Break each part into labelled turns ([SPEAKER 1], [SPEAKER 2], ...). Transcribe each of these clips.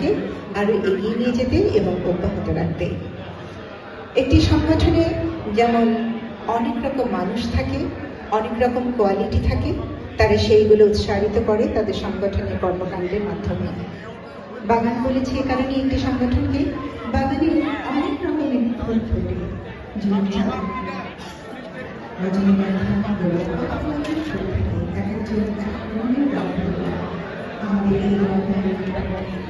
[SPEAKER 1] সমৃদ্ধির ধারাকে আরও এগিয়ে নিয়ে যেতে এবং অব্যাহত রাখতে। একটি সংগঠনে যেমন অনেক রকম মানুষ থাকে, অনেক রকম কোয়ালিটি থাকে, তারা সেইগুলো উৎসাহিত করে তাদের সংগঠনের কর্মকাণ্ডের মাধ্যমে। বাগান বলেছি এ কারণে একটি সংগঠনকে। বাগানে অনেক রকমের ফুল ফোটে আমাদের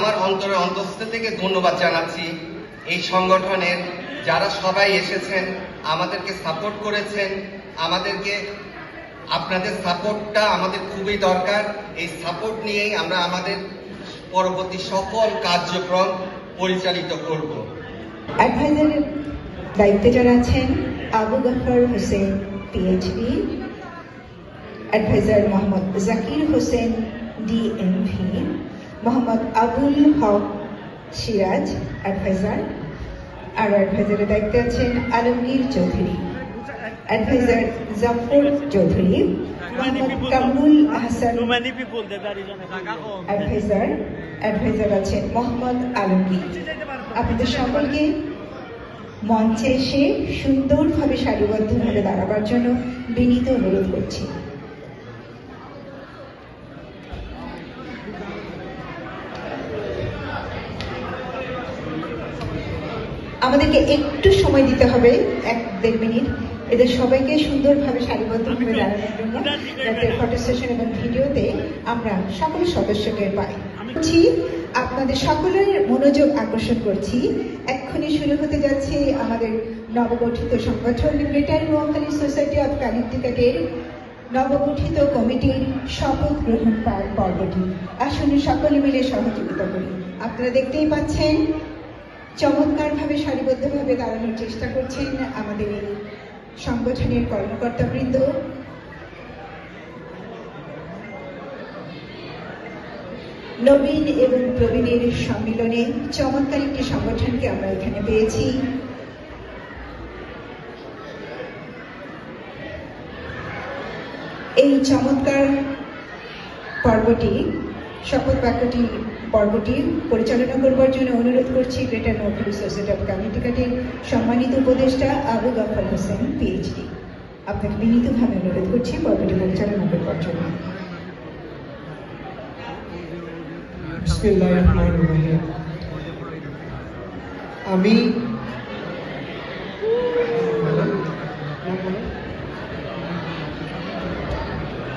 [SPEAKER 1] আমার
[SPEAKER 2] অন্তরের অন্তঃস্থ থেকে ধন্যবাদ জানাচ্ছি। এই সংগঠনের যারা সবাই এসেছেন, আমাদেরকে সাপোর্ট করেছেন, আমাদেরকে, আপনাদের সাপোর্টটা আমাদের খুবই দরকার। এই সাপোর্ট নিয়েই আমরা আমাদের পরবর্তী সকল কার্যক্রম পরিচালিত করব।
[SPEAKER 1] অ্যাডভাইজার দায়িত্বে যারা আছেন, Abu Gafar Hossain PhD adviser Mohammad Zakir Hossain DMV Mohammad Abul Haque Siraj adviser আর অ্যাডভাইজারের দায়িত্বে আছেন Alamgir
[SPEAKER 3] Chowdhury. Adviser Zafar Chowdhury Kamrul Ahsan
[SPEAKER 1] adviser adviser আছেন মোহাম্মদ আলমগীর। আপনাদের সকলকে মঞ্চে এসে সুন্দরভাবে সারিবদ্ধভাবে দাঁড়াবার জন্য বিনীত অনুরোধ করছি। আমাদেরকে একটু সময় দিতে হবে, এক দেড় মিনিট। এদের সবাইকে সুন্দরভাবে সারিবদ্ধভাবে দাঁড়ানোর জন্য ফটো এবং ভিডিওতে আমরা সকল সদস্যকে পাই। আপনাদের সকলের মনোযোগ আকর্ষণ করছি। এক্ষুনি শুরু হতে যাচ্ছে আমাদের নবগঠিত সংগঠন গ্রেটার নোয়াখালী সোসাইটি অফ কানেক্টিকাটের নবগঠিত কমিটির শপথ গ্রহণ পার- পর্বটি। আসুন সকলে মিলে সহযোগিতা করি। আপনারা দেখতেই পাচ্ছেন চমৎকারভাবে, সারিবদ্ধভাবে দাঁড়ানোর চেষ্টা করছেন আমাদের এই সংগঠনের কর্মকর্তাবৃন্দ। নবীন এবং প্রবীণের সম্মিলনে চমৎকার একটি সংগঠনকে আমরা এখানে পেয়েছি। এই চমৎকার পর্বটি শপথ বাক্যটি পর্বটি পরিচালনা করবার জন্য অনুরোধ করছি গ্রেটার নর্থ সোসাইটি অব কানেকটিকাটের সম্মানিত উপদেষ্টা আবু গফর হোসেন পিএইচডি আপনাকে বিনীতভাবে অনুরোধ করছি পর্বটি পরিচালনা করবার জন্য।
[SPEAKER 3] আমি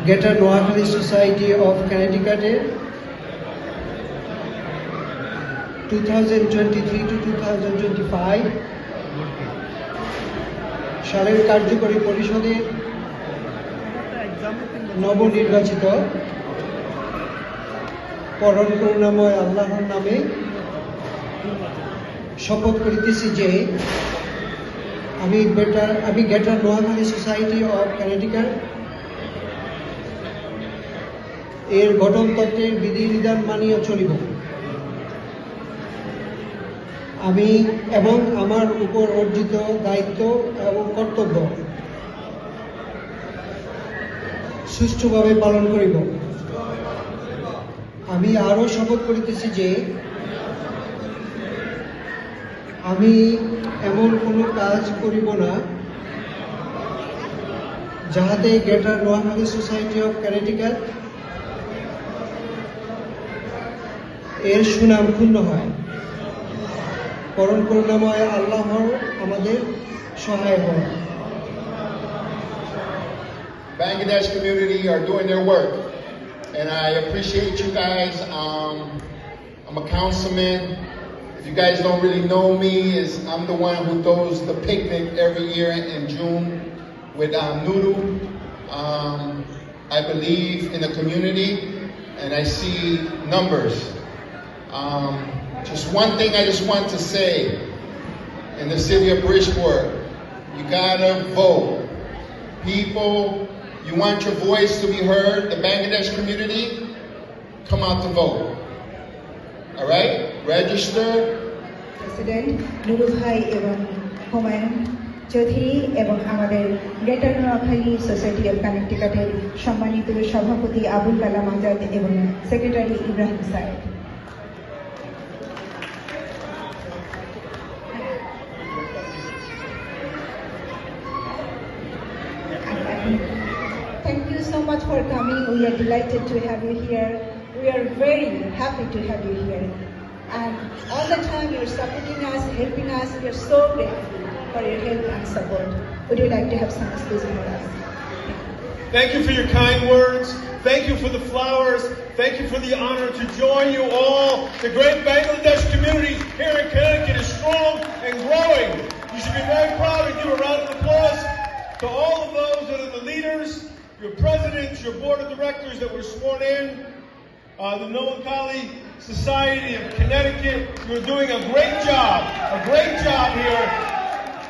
[SPEAKER 3] গ্রেটার নোয়াখালী সোসাইটি অফ কানেটিকাটের সালের কার্যকরী পরিষদের নবনির্বাচিত পরম করুণাময় আল্লাহর নামে শপথ করিতেছি যে আমি বেটার, আমি গেটার নোয়াখালী সোসাইটি অফ ক্যানাডিকার। এর গঠনতত্ত্বের বিধিবিধান মানিয়া চলিব। আমি এবং আমার উপর অর্জিত দায়িত্ব এবং কর্তব্য সুষ্ঠুভাবে পালন করিব। আমি আরও শপথ করিতেছি যে, আমি এমন কোনো কাজ করিব না যাহাতে greater Noakhali society of Connecticut এর সুনাম ক্ষুণ্ণ হয়। পরম করুণাময় আল্লাহর আমাদের সহায় হয়
[SPEAKER 4] Bangladesh community are doing their work. And I appreciate you guys. Um, I'm a councilman. If you guys don't really know me, is I'm the one who throws the picnic every year in June with um, Noodle. Um, I believe in the community and I see numbers. Um, just one thing I just want to say in the city of Bridgeport, you gotta vote. People, you want your voice to be heard, the Bangladesh community, come out to vote. All right? Register.
[SPEAKER 1] President Nuru ভাই এবং হুমায়ুন চৌধুরী এবং আমাদের greater Noakhali society of কানেক্টিকাটের সম্মানিত সভাপতি আবুল কালাম আজাদ এবং secretary Ibrahim সাহেব so much for coming. We are delighted to have you here. We are very happy to have you here. And all the time you're supporting us, helping us. We are so grateful for your help and support. Would you like to have some speech for us?
[SPEAKER 5] Thank you for your kind words. Thank you for the flowers. Thank you for the honor to join you all. The great Bangladesh community here in Connecticut is strong and growing. You should be very proud and give a round of applause to all of those that are the leaders, your presidents, your board of directors that were sworn in, uh, the Noah Kali Society of Connecticut. You're doing a great job, a great job here.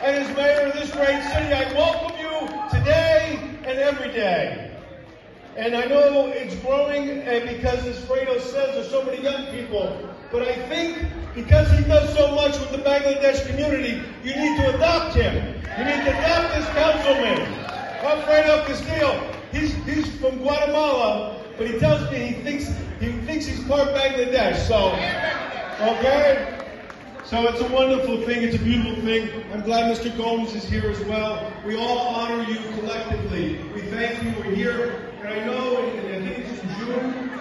[SPEAKER 5] And as mayor of this great city, I welcome you today and every day. And I know it's growing, and because as Fredo says, there's so many young people. But I think because he does so much with the Bangladesh community, you need to adopt him. You need to adopt this councilman, Alfredo Castillo. He's he's from Guatemala, but he tells me he thinks he thinks he's part Bangladesh. So, okay. So it's a wonderful thing. It's a beautiful thing. I'm glad Mr. Gomes is here as well. We all honor you collectively. We thank you. We're here, and I know, and I think it's in June,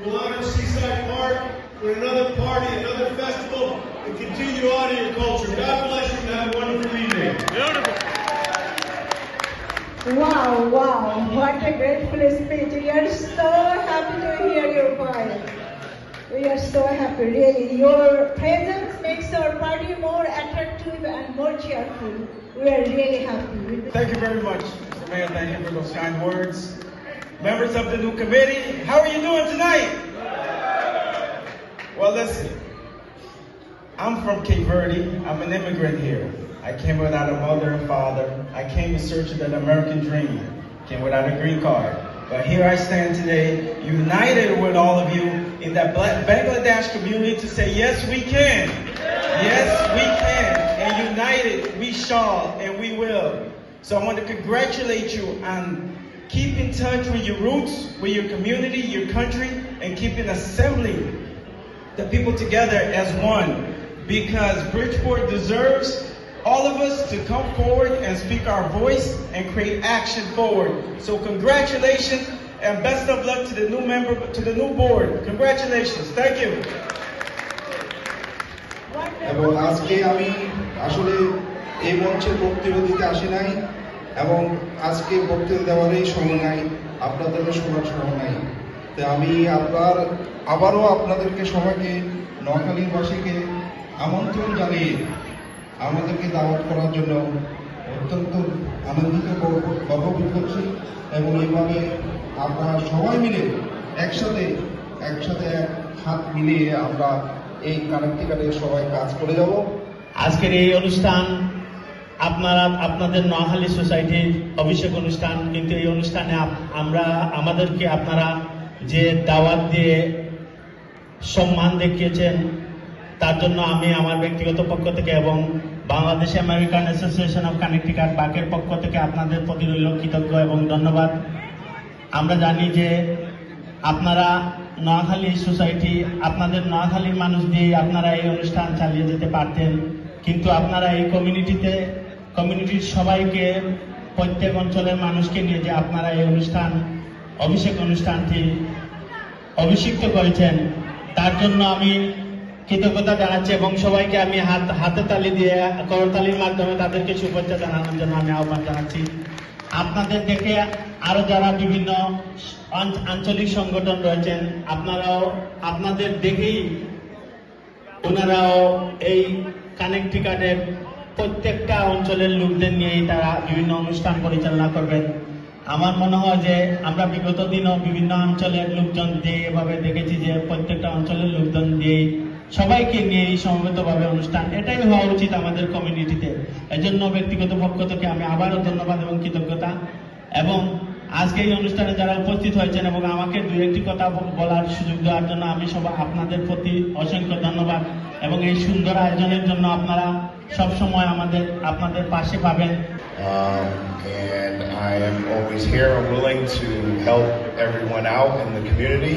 [SPEAKER 5] we'll honor Seaside Park with another party, another festival, and continue honor your culture. God bless you and have a wonderful evening.
[SPEAKER 1] Wow, wow, what a grateful speech. We are so happy to hear your voice. We are so happy, really. Your presence makes our party more attractive and more cheerful. We are really happy.
[SPEAKER 6] Thank you very much. Mayor. Thank you for those kind words. Members of the new committee, how are you doing tonight? Well, listen, I'm from Cape Verde. I'm an immigrant here. I came without a mother and father. I came in search of an American dream. Came without a green card. But here I stand today, united with all of you in that Bangladesh community to say, yes, we can. Yes, we can. And united, we shall and we will. So I want to congratulate you on keep in touch with your roots, with your community, your country, and keep in assembling the people together as one. Because Bridgeport deserves all of us to come forward and speak our voice and create action forward. So congratulations and best of luck to the new member, to the new board. Congratulations. Thank you.
[SPEAKER 7] এবং আজকে আমি আসলে এই মঞ্চে বক্তব্য দিতে আসি নাই এবং আজকে বক্তব্য দেওয়ারই সময় নাই আপনাদেরও শোনার সময় নাই তো আমি আপনার আবারও আপনাদেরকে সবাইকে নোয়াখালীবাসীকে আমন্ত্রণ জানিয়ে আমাদেরকে দাওয়াত করার জন্য অত্যন্ত আনন্দিত গর্ব- গর্ববোধ করছি এবং এইভাবে আপনারা সবাই মিলে একসাথে একসাথে এক হাত মিলিয়ে আমরা এই কানেক্টিকালে সবাই কাজ করে যাব।
[SPEAKER 8] আজকের এই অনুষ্ঠান আপনারা, আপনাদের নোয়াখালী সোসাইটির অভিষেক অনুষ্ঠান, কিন্তু এই অনুষ্ঠানে আমরা, আমাদেরকে আপনারা যে দাওয়াত দিয়ে সম্মান দেখিয়েছেন, তার জন্য আমি আমার ব্যক্তিগত পক্ষ থেকে এবং Bangladesh American association of Connecticut বাকের পক্ষ থেকে আপনাদের প্রতি রইল কৃতজ্ঞ এবং ধন্যবাদ। আমরা জানি যে আপনারা নোয়াখালী সোসাইটি, আপনাদের নোয়াখালীর মানুষ দিয়ে আপনারা এই অনুষ্ঠান চালিয়ে যেতে পারতেন, কিন্তু আপনারা এই কমিউনিটিতে, কমিউনিটির সবাইকে, প্রত্যেক অঞ্চলের মানুষকে নিয়ে যে আপনারা এই অনুষ্ঠান, অভিষেক অনুষ্ঠানটি অভিষিক্ত করেছেন, তার জন্য আমি কৃতজ্ঞতা জানাচ্ছি এবং সবাইকে আমি হাত, হাতে তালি দিয়ে, করতালির মাধ্যমে তাদেরকে শুভেচ্ছা জানানোর জন্য আমি আহ্বান জানাচ্ছি। আপনাদের দেখে আরও যারা বিভিন্ন আঞ্চলিক সংগঠন রয়েছেন, আপনারাও, আপনাদের দেখেই ওনারাও এই কানেক্টিকাটের প্রত্যেকটা অঞ্চলের লোকদের নিয়েই তারা বিভিন্ন অনুষ্ঠান পরিচালনা করবেন। আমার মনে হয় যে আমরা বিগত দিনও বিভিন্ন অঞ্চলের লোকজন দিয়ে এভাবে দেখেছি যে প্রত্যেকটা অঞ্চলের লোকজন দিয়ে সবাইকে নিয়ে এই সমবেতভাবে অনুষ্ঠান এটাই হওয়া উচিত আমাদের কমিউনিটিতে এজন্য ব্যক্তিগত পক্ষ থেকে আমি আবারও ধন্যবাদ এবং কৃতজ্ঞতা। এবং আজকে এই অনুষ্ঠানে যারা উপস্থিত হয়েছেন এবং আমাকে দু একটি কথা বলার সুযোগ দেওয়ার জন্য আমি সবাই আপনাদের প্রতি অসংখ্য ধন্যবাদ। এবং এই সুন্দর আয়োজনের জন্য আপনারা সব সময় আমাদের আপনাদের পাশে পাবেন।
[SPEAKER 9] Um, and I am always here. Willing to help everyone out in the community.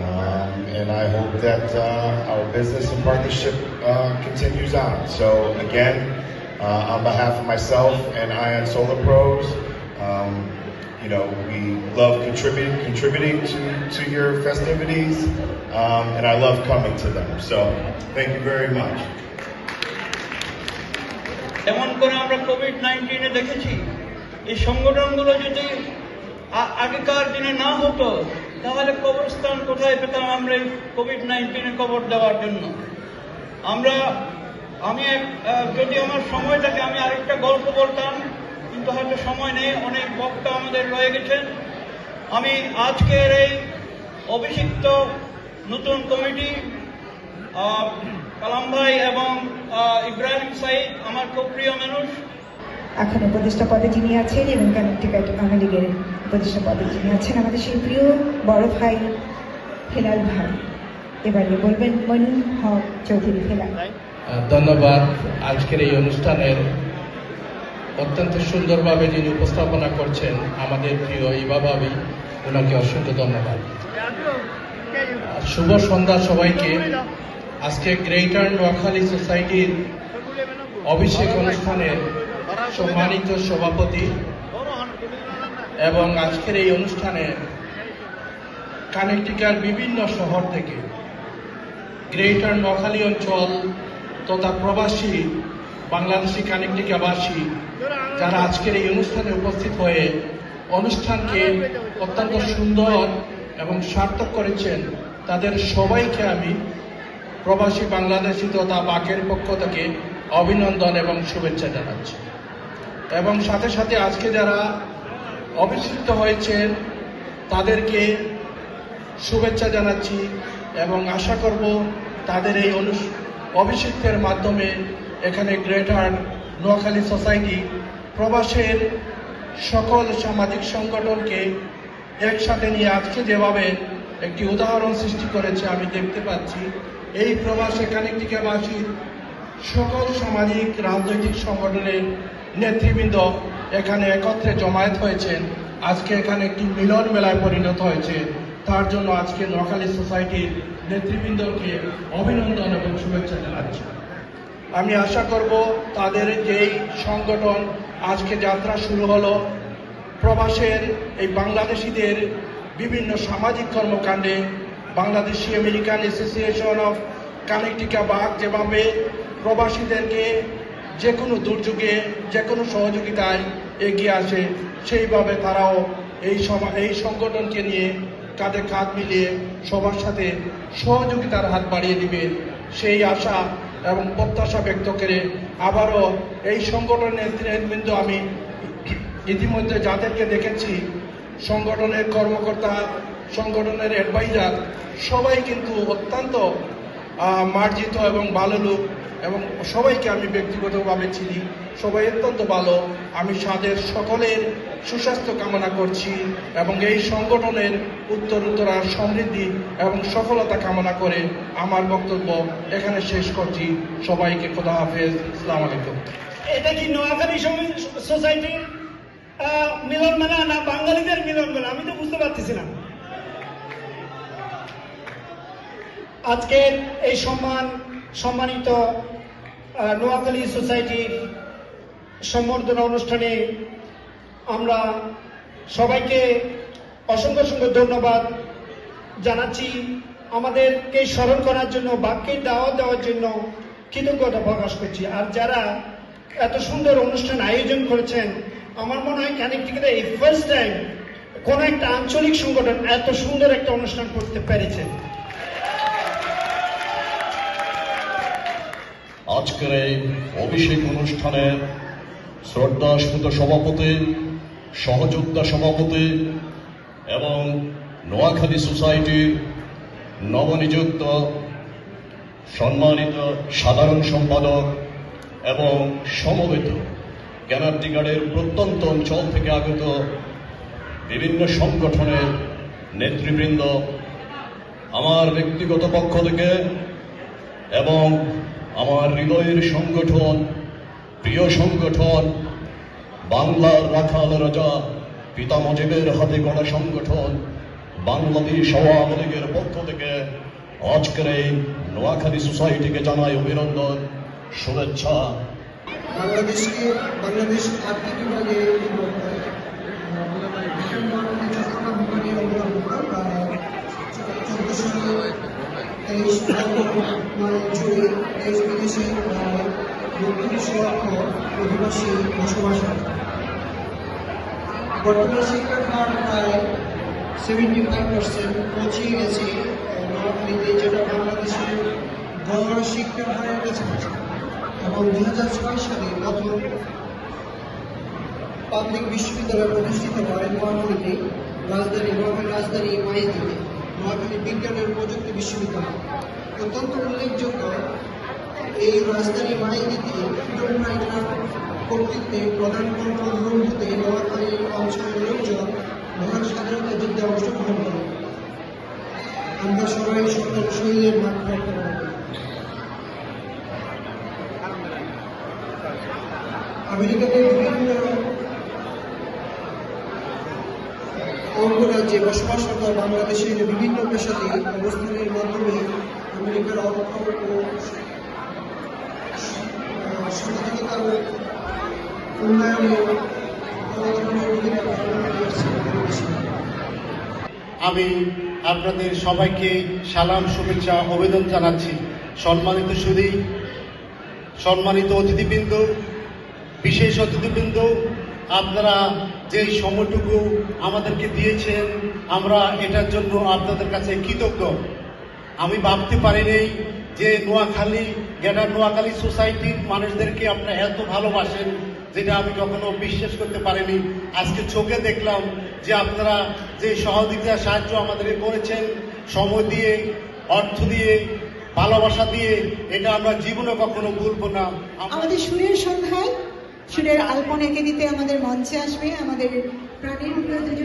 [SPEAKER 9] Um, and I hope that uh, our business and partnership uh, continues on. So again, uh, on behalf of myself and Ion Solar Pros, um, you know, we love contributing contributing to, to your festivities, um, and I love coming to them. So thank you very much.
[SPEAKER 10] এমন করে আমরা Covid নাইন্টিনে দেখেছি এই সংগঠনগুলো যদি আ- আগেকার দিনে না হতো তাহলে কবরস্থান কোথায় পেতাম আমরা এই কোভিড নাইন্টিনে কবর দেওয়ার জন্য? আমরা, আমি যদি আমার সময় থাকে, আমি আরেকটা গল্প বলতাম, কিন্তু হয়তো সময় নেই, অনেক বক্তা আমাদের রয়ে গেছেন। আমি আজকের এই অভিষিক্ত নতুন কমিটি কালাম ভাই এবং ইব্রাহিম সাইদ আমার খুব প্রিয় মানুষ
[SPEAKER 1] এখন উপদেষ্টা পদে যিনি আছেন এবং কানেক্টিকাট আওয়ামী লীগের উপদেষ্টা পদে যিনি আছেন, আমাদের সেই প্রিয় বড় ভাই হেলাল ভাই। এবারে বলবেন মনু হক চৌধুরী হেলাল।
[SPEAKER 11] ধন্যবাদ। আজকের এই অনুষ্ঠানের অত্যন্ত সুন্দরভাবে যিনি উপস্থাপনা করছেন, আমাদের প্রিয় ইবা ভাবি ওনাকে অসংখ্য ধন্যবাদ। শুভ সন্ধ্যা সবাইকে। আজকে গ্রেটার নোয়াখালী সোসাইটির অভিষেক অনুষ্ঠানের সম্মানিত সভাপতি এবং আজকের এই অনুষ্ঠানে কানেকটিকার বিভিন্ন শহর থেকে গ্রেটার নোয়াখালী অঞ্চল তথা প্রবাসী বাংলাদেশি কানেকটিকাবাসী যারা আজকের এই অনুষ্ঠানে উপস্থিত হয়ে অনুষ্ঠানকে অত্যন্ত সুন্দর এবং সার্থক করেছেন, তাদের সবাইকে আমি প্রবাসী বাংলাদেশি তথা বাকের পক্ষ থেকে অভিনন্দন এবং শুভেচ্ছা জানাচ্ছি। এবং সাথে সাথে আজকে যারা অভিষিক্ত হয়েছেন, তাদেরকে শুভেচ্ছা জানাচ্ছি এবং আশা করব তাদের এই অনু- অভিষিক্তের মাধ্যমে এখানে গ্রেটার নোয়াখালী সোসাইটি প্রবাসের সকল সামাজিক সংগঠনকে একসাথে নিয়ে আজকে যেভাবে একটি উদাহরণ সৃষ্টি করেছে আমি দেখতে পাচ্ছি। এই প্রবাসে কানেকটিকাবাসীর সকল সামাজিক, রাজনৈতিক সংগঠনের নেতৃবৃন্দ এখানে একত্রে জমায়েত হয়েছেন। আজকে এখানে একটি মিলন মেলায় পরিণত হয়েছে। তার জন্য আজকে নোয়াখালী সোসাইটির নেতৃবৃন্দকে অভিনন্দন এবং শুভেচ্ছা জানাচ্ছি। আমি আশা করব তাদের যেই সংগঠন আজকে যাত্রা শুরু হলো। প্রবাসের এই বাংলাদেশিদের বিভিন্ন সামাজিক কর্মকাণ্ডে Bangladeshi American association of Connecticut bug যেভাবে প্রবাসীদেরকে যে কোনো দুর্যোগে যে কোনো সহযোগিতায় এগিয়ে আসে, সেইভাবে তারাও এই সমা, এই সংগঠনকে নিয়ে কাঁধে কাঁধ মিলিয়ে সবার সাথে সহযোগিতার হাত বাড়িয়ে দিবে। সেই আশা এবং প্রত্যাশা ব্যক্ত করে আবারও এই সংগঠনের নেতৃবৃন্দ আমি ইতিমধ্যে যাদেরকে দেখেছি, সংগঠনের কর্মকর্তা, সংগঠনের অ্যাডভাইজার সবাই কিন্তু অত্যন্ত মার্জিত এবং ভালো লোক। এবং সবাইকে আমি ব্যক্তিগতভাবে চিনি সবাই অত্যন্ত ভালো। আমি সাদের সকলের সুস্বাস্থ্য কামনা করছি এবং এই সংগঠনের উত্তর উত্তরার সমৃদ্ধি এবং সফলতা কামনা করে আমার বক্তব্য এখানে শেষ করছি। সবাইকে খোদা হাফেজ। আসসালামু আলাইকুম।
[SPEAKER 12] এটা কি নোয়াখালী আহ, মিলন মেলা না বাঙালিদের মিলন মেলা? আমি তো বুঝতে পারতেছি না। আজকের এই সম্মান সম্মানিত নোয়াখালী সোসাইটির সম্বর্ধনা অনুষ্ঠানে আমরা সবাইকে অসংখ্য অসংখ্য ধন্যবাদ জানাচ্ছি। আমাদেরকে স্মরণ করার জন্য, বাক্যের দাওয়াত দেওয়ার জন্য কৃতজ্ঞতা প্রকাশ করছি। আর যারা এত সুন্দর অনুষ্ঠান আয়োজন করেছেন, আমার মনে হয় কানেক্টিভিতে এই ফার্স্ট টাইম কোন একটা আঞ্চলিক সংগঠন এত সুন্দর একটা অনুষ্ঠান করতে পেরেছে।
[SPEAKER 13] আজকের এই অভিষেক অনুষ্ঠানের শ্রদ্ধাস্মিত সভাপতি, সহযোদ্ধা সভাপতি এবং নোয়াখালী সোসাইটির নবনিযুক্ত সম্মানিত সাধারণ সম্পাদক এবং সমবেত জ্ঞানার্থীগাড়ের প্রত্যন্ত অঞ্চল থেকে আগত বিভিন্ন সংগঠনের নেতৃবৃন্দ, আমার ব্যক্তিগত পক্ষ থেকে এবং আমার হৃদয়ের সংগঠন, প্রিয় সংগঠন, বাংলার রাখাল রাজা পিতা মজিবের হাতে গড়া সংগঠন, বাংলাদেশ আওয়ামী লীগের পক্ষ থেকে আজকের এই নোয়াখালী সোসাইটিকে জানাই অভিনন্দন, শুভেচ্ছা।
[SPEAKER 3] বাংলাদেশকে, বাংলাদেশ আর্থিক বিভাগে তেইশ জুড়ে দেশ বর্তমান প্রায় সেভেন্টি ফাইভ পার্সেন্ট যেটা বাংলাদেশের এবং দুই হাজার ছয় সালে পাবলিক বিশ্ববিদ্যালয় প্রতিষ্ঠিত নোয়াখালীতে রাজধানী রাজধানী মাইদিতে নোয়াখালী বিজ্ঞান ও প্রযুক্তি বিশ্ববিদ্যালয়। অত্যন্ত উল্লেখযোগ্য এই রাজধানী মাইদিতে কর্তৃত্বে প্রধান কন্ট্রোল রুম হতে নোয়াখালী অঞ্চলের লোকজন মহান স্বাধীনতা যুদ্ধে অংশগ্রহণ করে। আমরা সবাই সকল রক্ষা করি আমেরিকাতে বিভিন্ন অঙ্গরাজ্যে বসবাসরত বাংলাদেশের বিভিন্ন পেশাতে অবস্থানের মাধ্যমে আমেরিকার অর্থ ও সামাজিকতার উন্নয়নে।
[SPEAKER 14] আমি আপনাদের সবাইকে সালাম, শুভেচ্ছা, অভিনন্দন জানাচ্ছি সম্মানিত সুদী সম্মানিত অতিথিবৃন্দ, বিশেষ অতিথিবৃন্দ আপনারা যেই সময়টুকু আমাদেরকে দিয়েছেন, আমরা এটার জন্য আপনাদের কাছে কৃতজ্ঞ। আমি ভাবতে পারিনি যে নোয়াখালী, গ্রেটার নোয়াখালী সোসাইটির মানুষদেরকে আপনারা এত ভালোবাসেন, যেটা আমি কখনো বিশ্বাস করতে পারিনি। আজকে চোখে দেখলাম যে আপনারা যে সহযোগিতা সাহায্য আমাদেরকে করেছেন, সময় দিয়ে, অর্থ দিয়ে, ভালোবাসা দিয়ে, এটা আমরা জীবনে কখনো ভুলবো না।
[SPEAKER 1] আমাদের সুরের সন্ধ্যায় সুরের আলপন এঁকে দিতে আমাদের মঞ্চে আসবে। আমাদের প্রাণীর আমাদের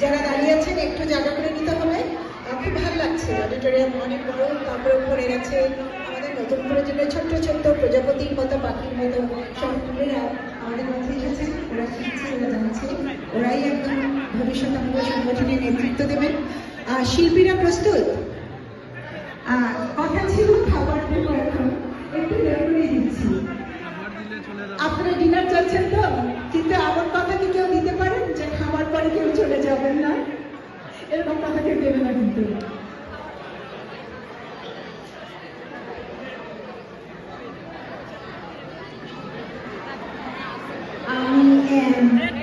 [SPEAKER 1] যারা দাঁড়িয়ে আছেন, একটু করে নিতে হবে।
[SPEAKER 15] বড়, তারপরে আমাদের নতুন প্রজন্মের ছোট্ট ছোট্ট প্রজাপতির মতো পাখির মতো সব আমাদের মাঝে এসেছে, ওরা শিখছে ওরা জানছে ওরাই একদম ভবিষ্যৎ আমাদের নেতৃত্ব দেবেন। শিল্পীরা প্রস্তুত? কথা ছিল খাবার দেবো এখন। একটু করে দিচ্ছি। আপনারা ডিনার চাচ্ছেন তো? কিন্তু আমার কথা কি কেউ দিতে পারেন যে খাবার পরে কেউ চলে যাবেন না? এরকম কথা কেউ দেবে না কিন্তু। আমি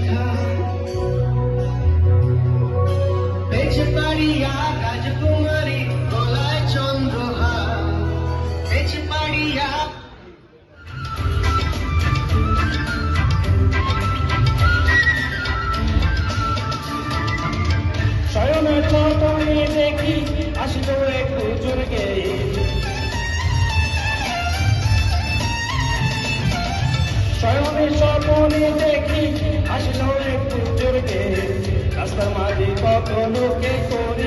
[SPEAKER 16] রাজকুমারী
[SPEAKER 10] স্বপনে দেখি আসলো জোরকে রাস্তার মাঝে কত লোকে করিতেছে